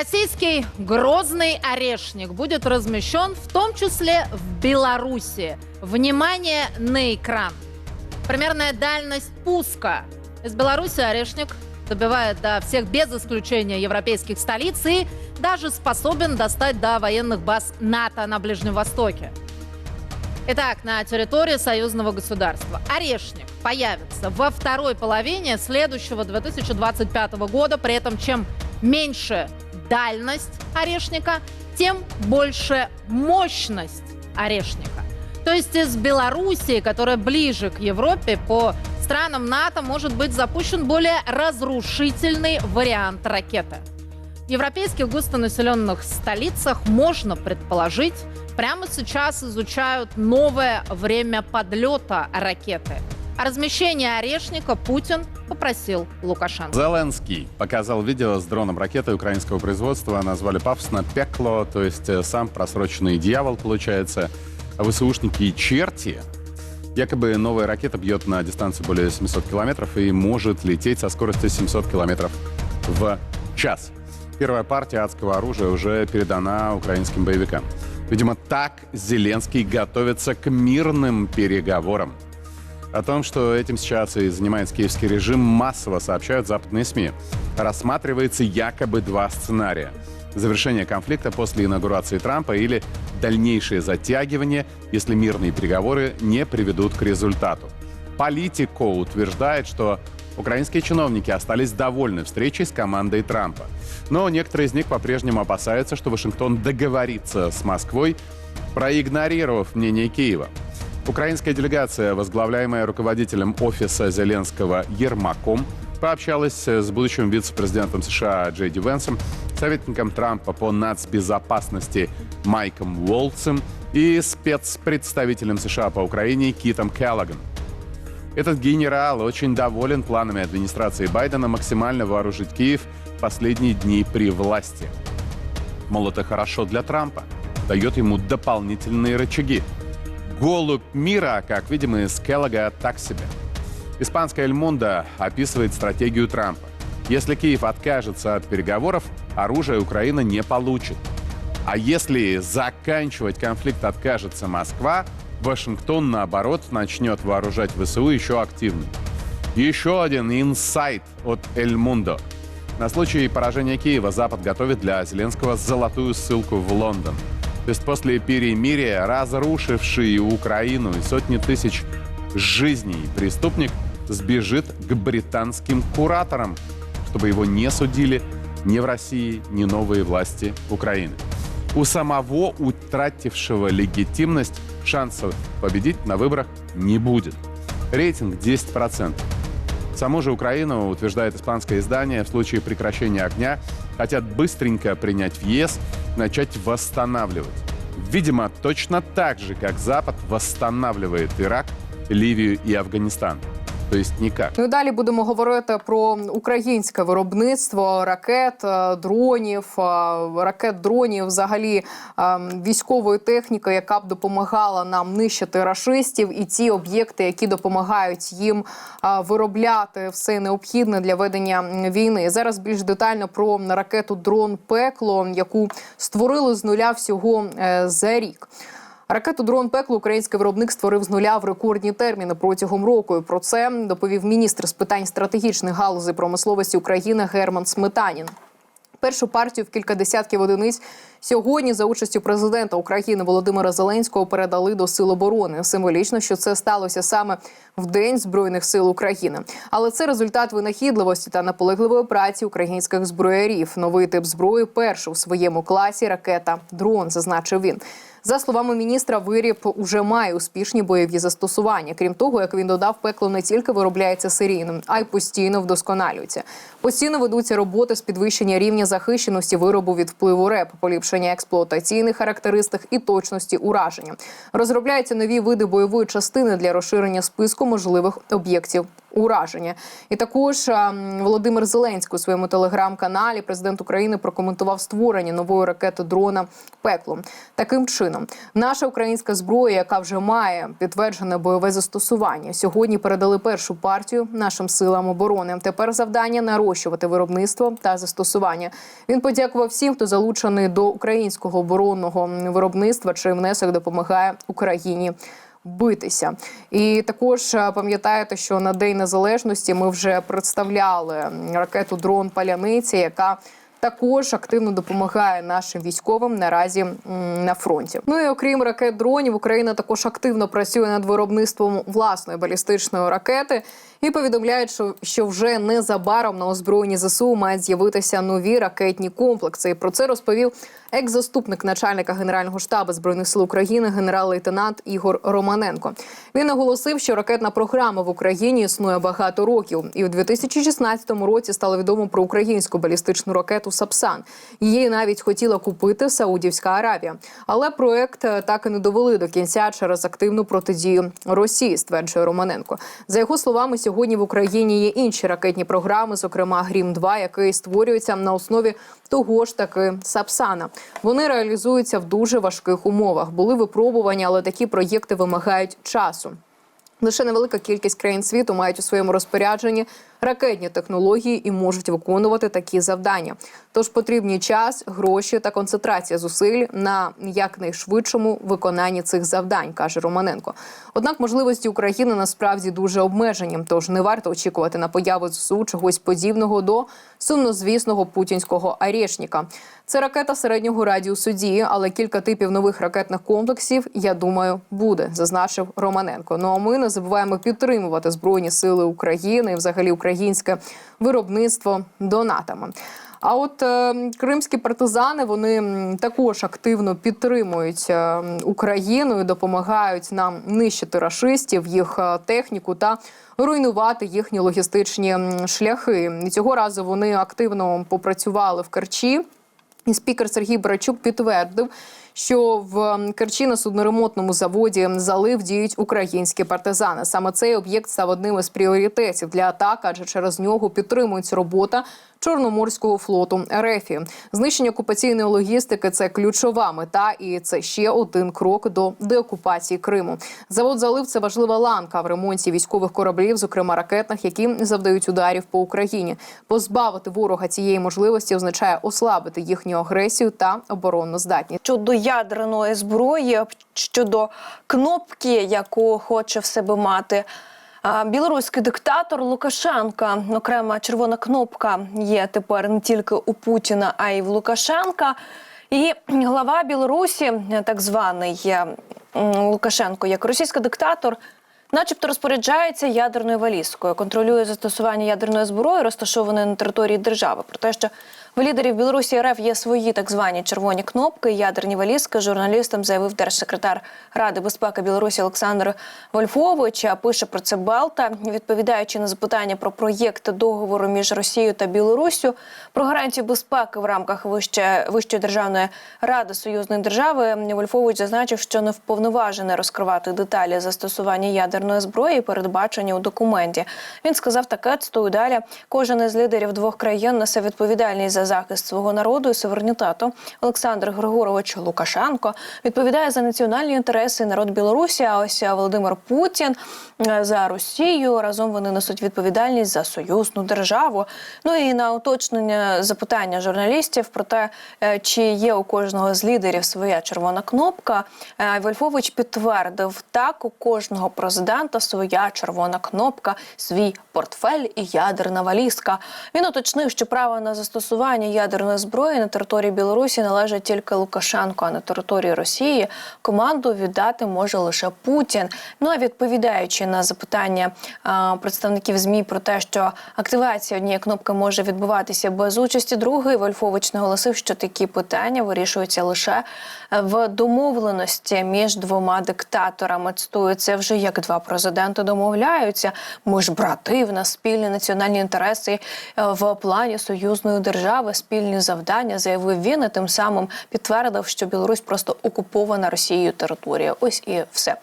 Российский грозный орешник будет размещен в том числе в Беларуси. Внимание на экран. Примерная дальность пуска. Из Беларуси орешник добивает до всех без исключения европейских столиц и даже способен достать до военных баз НАТО на Ближнем Востоке. Итак, на территории союзного государства орешник появится во второй половине следующего 2025 года. При этом чем меньше дальность орешника, тем больше мощность орешника. То есть из Белоруссии, которая ближе к Европе, по странам НАТО может быть запущен более разрушительный вариант ракеты. В европейских густонаселенных столицах можно предположить, прямо сейчас изучают новое время подлета ракеты. А размещение орешника Путин попросил Лукашенко. Зеленский показал видео с дроном ракеты украинского производства. Назвали пафосно «Пекло», то есть сам просроченный дьявол, получается. А ВСУшники и черти. Якобы новая ракета бьет на дистанцию более 700 километров и может лететь со скоростью 700 километров в час. Первая партия адского оружия уже передана украинским боевикам. Видимо, так Зеленский готовится к мирным переговорам. О том, что этим сейчас и занимается киевский режим, массово сообщают западные СМИ. Рассматривается якобы два сценария. Завершение конфликта после инаугурации Трампа или дальнейшее затягивание, если мирные переговоры не приведут к результату. Политико утверждает, что украинские чиновники остались довольны встречей с командой Трампа. Но некоторые из них по-прежнему опасаются, что Вашингтон договорится с Москвой, проигнорировав мнение Киева. Украинская делегация, возглавляемая руководителем офиса Зеленского Ермаком, пообщалась с будущим вице-президентом США Джей Ди Венсом, советником Трампа по нацбезопасности Майком Уолтсом и спецпредставителем США по Украине Китом Келлоган. Этот генерал очень доволен планами администрации Байдена максимально вооружить Киев в последние дни при власти. Мол, это хорошо для Трампа, дает ему дополнительные рычаги. Голубь мира, как видим из Келлога, так себе. Испанская Эль Мундо описывает стратегию Трампа. Если Киев откажется от переговоров, оружие Украина не получит. А если заканчивать конфликт откажется Москва, Вашингтон, наоборот, начнет вооружать ВСУ еще активнее. Еще один инсайт от Эль Мундо. На случай поражения Киева Запад готовит для Зеленского золотую ссылку в Лондон. То есть после перемирия, разрушивший Украину и сотни тысяч жизней, преступник сбежит к британским кураторам, чтобы его не судили ни в России, ни новые власти Украины. У самого утратившего легитимность шансов победить на выборах не будет. Рейтинг 10%. Саму же Украину, утверждает испанское издание, в случае прекращения огня хотят быстренько принять в ЕС, начать восстанавливать. Видимо, точно так же, как Запад восстанавливает Ирак, Ливию и Афганистан. То есть никак. Ну і далі будемо говорити про українське виробництво ракет, е, дронів, е, ракет, дронів, взагалі е, військової техніки, яка б допомагала нам нищити рашистів, і ті об'єкти, які допомагають їм виробляти все необхідне для ведення війни. Зараз більш детально про ракету дрон Пекло, яку створили з нуля всього за рік. Ракету дрон пекло український виробник створив з нуля в рекордні терміни протягом року. Про це доповів міністр з питань стратегічних галузей промисловості України Герман Сметанін. Першу партію в кілька десятків одиниць сьогодні за участю президента України Володимира Зеленського передали до сил оборони. Символічно, що це сталося саме в День Збройних сил України. Але це результат винахідливості та наполегливої праці українських зброярів. Новий тип зброї перший у своєму класі ракета дрон, зазначив він. За словами міністра, виріб уже має успішні бойові застосування. Крім того, як він додав, пекло не тільки виробляється серійним, а й постійно вдосконалюється. Постійно ведуться роботи з підвищення рівня захищеності виробу від впливу РЕП, поліпшення експлуатаційних характеристик і точності ураження. Розробляються нові види бойової частини для розширення списку можливих об'єктів ураження. І також Володимир Зеленський у своєму телеграм-каналі президент України прокоментував створення нової ракети дрона пекло. Таким чином, наша українська зброя, яка вже має підтверджене бойове застосування, сьогодні передали першу партію нашим силам оборони. Тепер завдання нарощувати виробництво та застосування. Він подякував всім, хто залучений до українського оборонного виробництва, чий внесок допомагає Україні битися. І також е, пам'ятаєте, що на День Незалежності ми вже представляли ракету дрон Паляниця, яка також активно допомагає нашим військовим наразі на фронті. Ну і окрім ракет дронів, Україна також активно працює над виробництвом власної балістичної ракети і повідомляють, що, вже незабаром на озброєнні ЗСУ мають з'явитися нові ракетні комплекси. І про це розповів екс-заступник начальника генерального штабу збройних сил України, генерал-лейтенант Ігор Романенко. Він наголосив, що ракетна програма в Україні існує багато років, і в 2016 році стало відомо про українську балістичну ракету Сапсан. Її навіть хотіла купити Саудівська Аравія, але проект е, так і не довели до кінця через активну протидію Росії, стверджує Романенко. За його словами, сьогодні в Україні є інші ракетні програми, зокрема Грім 2 який створюється на основі того ж таки Сапсана. Вони реалізуються в дуже важких умовах. Були випробування, але такі проєкти вимагають часу. Лише невелика кількість країн світу мають у своєму розпорядженні ракетні технології і можуть виконувати такі завдання. Тож потрібні час, гроші та концентрація зусиль на якнайшвидшому виконанні цих завдань, каже Романенко. Однак можливості України насправді дуже обмежені, тож не варто очікувати на появу ЗСУ чогось подібного до сумнозвісного путінського арешника. Це ракета середнього радіусу дії, але кілька типів нових ракетних комплексів, я думаю, буде, зазначив Романенко. Ну а ми не забуваємо підтримувати збройні сили України і взагалі українське виробництво донатами. А от е, кримські партизани вони також активно підтримують е, Україну і допомагають нам нищити рашистів, їх е, техніку та руйнувати їхні логістичні шляхи. І цього разу вони активно попрацювали в Керчі. І спікер Сергій Барачук підтвердив, що в Керчі на судноремонтному заводі залив діють українські партизани. Саме цей об'єкт став одним із пріоритетів для атак, адже через нього підтримується робота Чорноморського флоту РФ. Знищення окупаційної логістики це ключова мета, і це ще один крок до деокупації Криму. Завод залив це важлива ланка в ремонті військових кораблів, зокрема ракетних, які завдають ударів по Україні. Позбавити ворога цієї можливості означає ослабити їхню агресію та оборонну здатність. щодо ядерної зброї, щодо кнопки, яку хоче в себе мати. Білоруський диктатор Лукашенка, окрема червона кнопка є тепер не тільки у Путіна, а й в Лукашенка. І глава Білорусі, так званий е, Лукашенко, як російський диктатор, начебто розпоряджається ядерною валізкою, контролює застосування ядерної зброї, розташованої на території держави. Про те, що в лідерів Білорусі РФ є свої так звані червоні кнопки, ядерні валізки. Журналістам заявив держсекретар Ради безпеки Білорусі Олександр Вольфович. А Пише про це Балта, відповідаючи на запитання про проєкт договору між Росією та Білоруссю про гарантію безпеки в рамках вище вищої державної ради союзної держави. Вольфович зазначив, що не вповноважений розкривати деталі застосування ядерної зброї, передбачені у документі. Він сказав таке, цитую далі. Кожен із лідерів двох країн несе відповідальність за захист свого народу і суверенітету. Олександр Григорович Лукашенко відповідає за національні інтереси народ Білорусі. А ось Володимир Путін е, за Росію. Разом вони несуть відповідальність за союзну державу. Ну і на уточнення запитання журналістів про те, е, чи є у кожного з лідерів своя червона кнопка. е, Вольфович підтвердив, так у кожного президента своя червона кнопка, свій портфель і ядерна валізка. Він уточнив, що право на застосування ядерної зброї на території Білорусі належить тільки Лукашенко, а на території Росії команду віддати може лише Путін. Ну а відповідаючи на запитання а, представників змі про те, що активація однієї кнопки може відбуватися без участі другої, Вольфович наголосив, що такі питання вирішуються лише в домовленості між двома диктаторами. Цитую, це вже як два президенти домовляються. Ми ж брати, в нас спільні національні інтереси е, в плані союзної держави, спільні завдання, заявив він і тим самим підтвердив, що Білорусь просто окупована Росією територія. Ось і все.